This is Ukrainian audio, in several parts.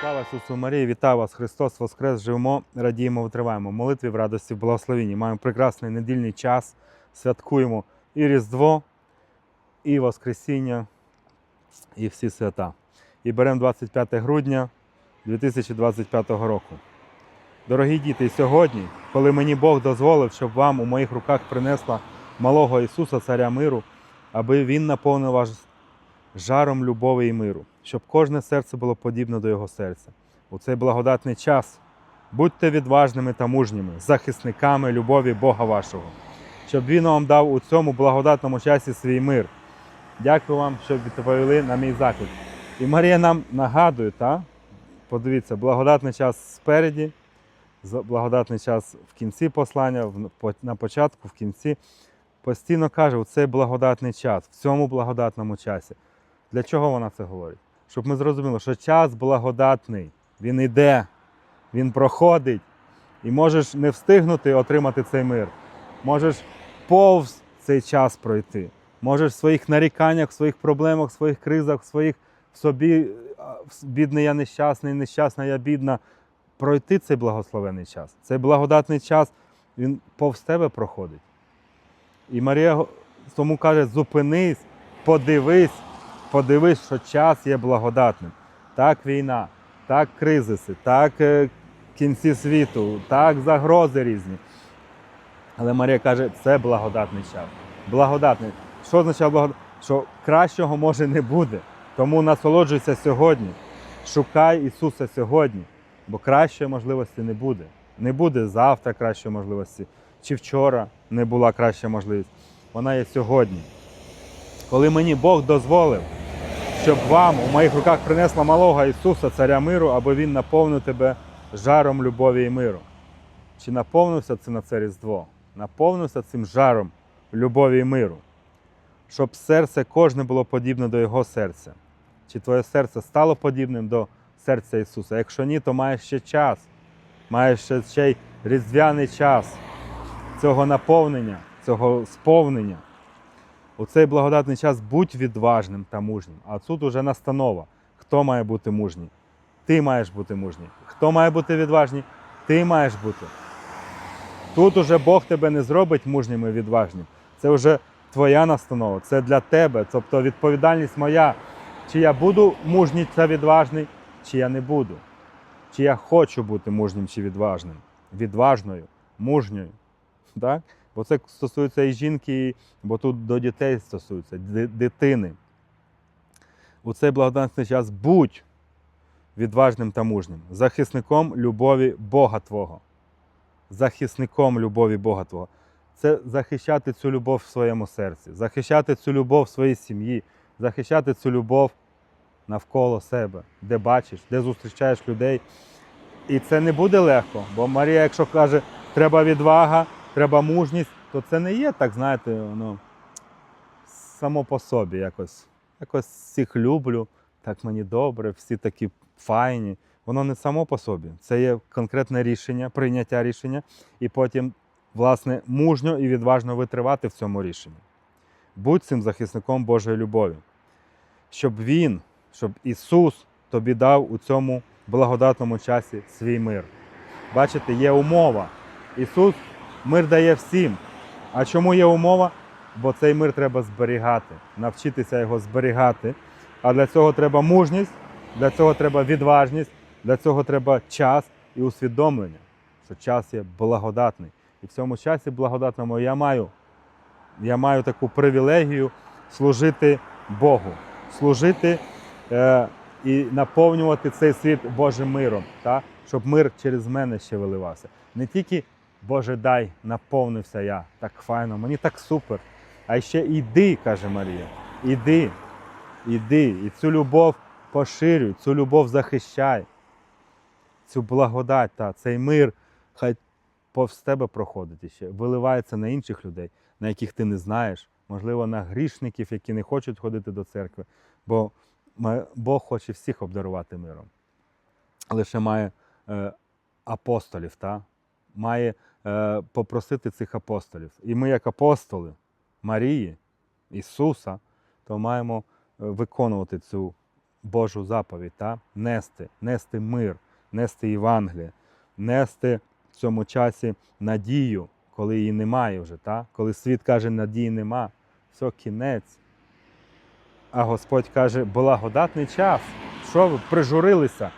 Слава Ісусу Марії, вітаю вас, Христос Воскрес! Живемо, радіємо, витриваємо. Молитві в радості, в благословенні. Маємо прекрасний недільний час, святкуємо і Різдво, і Воскресіння, і всі свята. І беремо 25 грудня 2025 року. Дорогі діти, сьогодні, коли мені Бог дозволив, щоб вам у моїх руках принесла малого Ісуса, Царя миру, аби Він наповнив вас жаром любові і миру, щоб кожне серце було подібне до Його серця. У цей благодатний час будьте відважними та мужніми, захисниками любові Бога вашого, щоб Він вам дав у цьому благодатному часі свій мир. Дякую вам, що відповіли на мій заклик. І Марія нам нагадує, та? подивіться, благодатний час спереді, благодатний час в кінці послання, на початку, в кінці. Постійно каже, у цей благодатний час, в цьому благодатному часі. Для чого вона це говорить? Щоб ми зрозуміли, що час благодатний, він йде, він проходить, і можеш не встигнути отримати цей мир. Можеш повз цей час пройти. Можеш в своїх наріканнях, в своїх проблемах, в своїх кризах, в своїх в собі бідний я нещасний, нещасна я бідна. Пройти цей благословений час. Цей благодатний час, він повз тебе проходить. І Марія тому каже: зупинись, подивись, подивись, що час є благодатним. Так війна, так кризиси, так е, кінці світу, так загрози різні. Але Марія каже, це благодатний час. Благодатний. Що означає благодатний? Що кращого може не буде. Тому насолоджуйся сьогодні. Шукай Ісуса сьогодні, бо кращої можливості не буде. Не буде завтра кращої можливості, чи вчора не була краща можливість. Вона є сьогодні. Коли мені Бог дозволив, щоб вам у моїх руках принесла малого Ісуса, Царя миру, аби Він наповнив тебе жаром любові і миру. Чи наповнився це на це Різдво? Наповнився цим жаром любові і миру, щоб серце кожне було подібне до Його серця. Чи твоє серце стало подібним до серця Ісуса? Якщо ні, то маєш ще час, маєш ще, ще й різдвяний час цього наповнення, цього сповнення. У цей благодатний час будь відважним та мужнім. А тут уже настанова. Хто має бути мужній? Ти маєш бути мужній. Хто має бути відважній? Ти маєш бути. Тут уже Бог тебе не зробить мужнім і відважнім. Це вже твоя настанова, це для тебе. Тобто відповідальність моя, чи я буду мужній та відважний, чи я не буду. Чи я хочу бути мужнім чи відважним, відважною, мужньою. Так? Бо це стосується і жінки, бо тут до дітей стосується, дитини. У цей благодатний час будь відважним та мужнім, захисником любові Бога Твого. Захисником любові Бога Твого. Це захищати цю любов в своєму серці, захищати цю любов в своїй сім'ї, захищати цю любов навколо себе, де бачиш, де зустрічаєш людей. І це не буде легко, бо Марія, якщо каже, треба відвага, треба мужність, то це не є, так знаєте, ну, само по собі якось. Якось всіх люблю, так мені добре, всі такі файні. Воно не само по собі. Це є конкретне рішення, прийняття рішення, і потім, власне, мужньо і відважно витривати в цьому рішенні. Будь цим захисником Божої любові, щоб Він, щоб Ісус тобі дав у цьому благодатному часі свій мир. Бачите, є умова. Ісус мир дає всім. А чому є умова? Бо цей мир треба зберігати, навчитися його зберігати. А для цього треба мужність, для цього треба відважність, для цього треба час і усвідомлення, що час є благодатний. І в цьому часі благодатному я маю, я маю таку привілегію служити Богу, служити е, і наповнювати цей світ Божим миром, та? щоб мир через мене ще виливався. Не тільки Боже, дай, наповнився я, так файно, мені так супер. А ще іди, каже Марія, іди, іди, і цю любов поширюй, цю любов захищай, цю благодать, та, цей мир, хай повз тебе проходить іще, виливається на інших людей, на яких ти не знаєш, можливо, на грішників, які не хочуть ходити до церкви, бо Бог хоче всіх обдарувати миром. Лише має е, апостолів, та? Має е, попросити цих апостолів. І ми, як апостоли Марії, Ісуса, то маємо е, виконувати цю Божу заповідь, та? нести, нести мир, нести Євангеліє, нести в цьому часі надію, коли її немає вже, та? коли світ каже, надії нема, все, кінець. А Господь каже, благодатний час. Що ви прижурилися?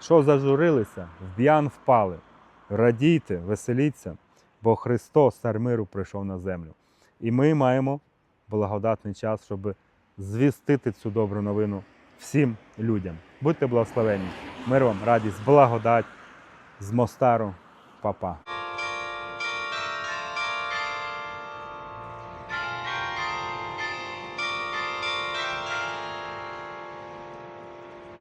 Що зажурилися? В б'ян впали. Радійте, веселіться, бо Христос, цар миру, прийшов на землю. І ми маємо благодатний час, щоб звістити цю добру новину всім людям. Будьте благословені. Мир вам, радість, благодать з Мостару, Папа.